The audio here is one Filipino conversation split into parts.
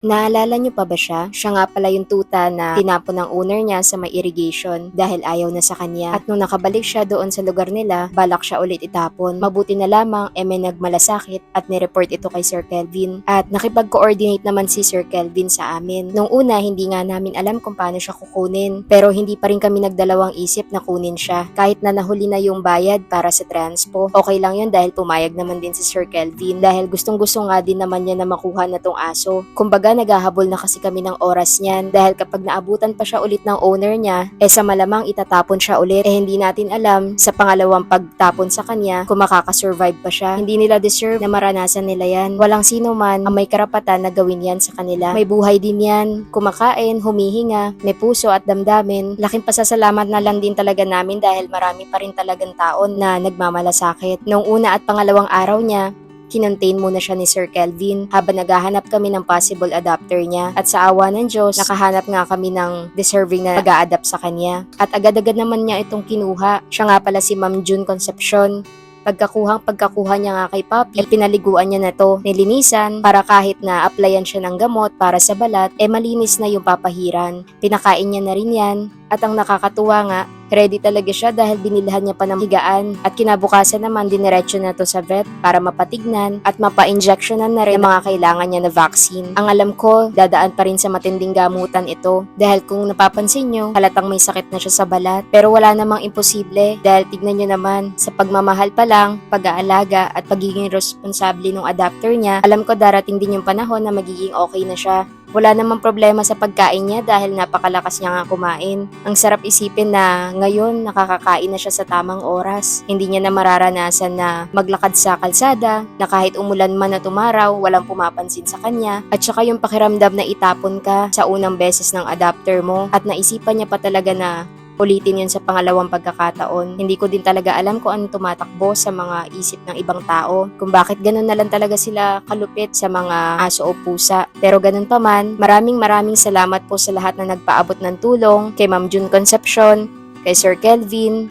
Naalala niyo pa ba siya? Siya nga pala yung tuta na tinapon ng owner niya sa may irrigation dahil ayaw na sa kanya. At nung nakabalik siya doon sa lugar nila, balak siya ulit itapon. Mabuti na lamang eh may nagmalasakit at nireport ito kay Sir Kelvin. At nakipag-coordinate naman si Sir Kelvin sa amin. Nung una, hindi nga namin alam kung paano siya kukunin. Pero hindi pa rin kami nagdalawang isip na kunin siya. Kahit na nahuli na yung bayad para sa transpo. Okay lang yun dahil pumayag naman din si Sir Kelvin. Dahil gustong gusto nga din naman niya na makuha na tong aso. Kumbaga, naghahabol na kasi kami ng oras niyan dahil kapag naabutan pa siya ulit ng owner niya, eh sa malamang itatapon siya ulit. Eh hindi natin alam sa pangalawang pagtapon sa kanya kung makakasurvive pa siya. Hindi nila deserve na maranasan nila yan. Walang sino man ang may karapatan na gawin yan sa kanila. May buhay din yan, kumakain, humihinga, may puso at damdamin. Laking pasasalamat na lang din talaga namin dahil marami pa rin talagang taon na nagmamalasakit. Noong una at pangalawang araw niya, kinontain muna siya ni Sir Kelvin habang naghahanap kami ng possible adopter niya. At sa awa ng Diyos, nakahanap nga kami ng deserving na nag adapt sa kanya. At agad-agad naman niya itong kinuha. Siya nga pala si Ma'am June Concepcion. Pagkakuhang pagkakuha niya nga kay Papi, ay pinaliguan niya na to, nilinisan para kahit na applyan siya ng gamot para sa balat, eh malinis na yung papahiran. Pinakain niya na rin yan. At ang nakakatuwa nga, ready talaga siya dahil binilhan niya pa ng higaan. At kinabukasan naman, diniretso na to sa vet para mapatignan at mapa-injectionan na rin ang mga kailangan niya na vaccine. Ang alam ko, dadaan pa rin sa matinding gamutan ito. Dahil kung napapansin nyo, halatang may sakit na siya sa balat. Pero wala namang imposible dahil tignan nyo naman, sa pagmamahal pa lang, pag-aalaga at pagiging responsable ng adapter niya, alam ko darating din yung panahon na magiging okay na siya. Wala namang problema sa pagkain niya dahil napakalakas niya nga kumain. Ang sarap isipin na ngayon nakakakain na siya sa tamang oras. Hindi niya na mararanasan na maglakad sa kalsada, na kahit umulan man at umaraw, walang pumapansin sa kanya. At saka yung pakiramdam na itapon ka sa unang beses ng adapter mo at naisipan niya pa talaga na ulitin yun sa pangalawang pagkakataon. Hindi ko din talaga alam kung ano tumatakbo sa mga isip ng ibang tao. Kung bakit ganun na lang talaga sila kalupit sa mga aso o pusa. Pero ganun pa man, maraming maraming salamat po sa lahat na nagpaabot ng tulong kay Ma'am June Concepcion, kay Sir Kelvin,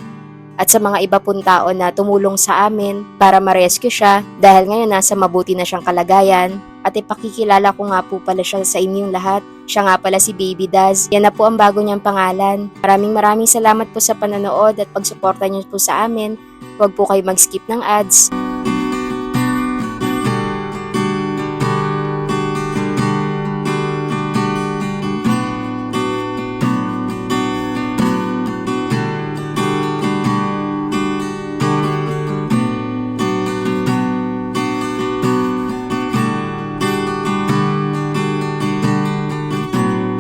at sa mga iba pong tao na tumulong sa amin para ma-rescue siya dahil ngayon nasa mabuti na siyang kalagayan. At ipakikilala ko nga po pala siya sa inyong lahat. Siya nga pala si Baby Daz. Yan na po ang bago niyang pangalan. Maraming maraming salamat po sa panonood at pagsuporta niyo po sa amin. Huwag po kayo mag-skip ng ads.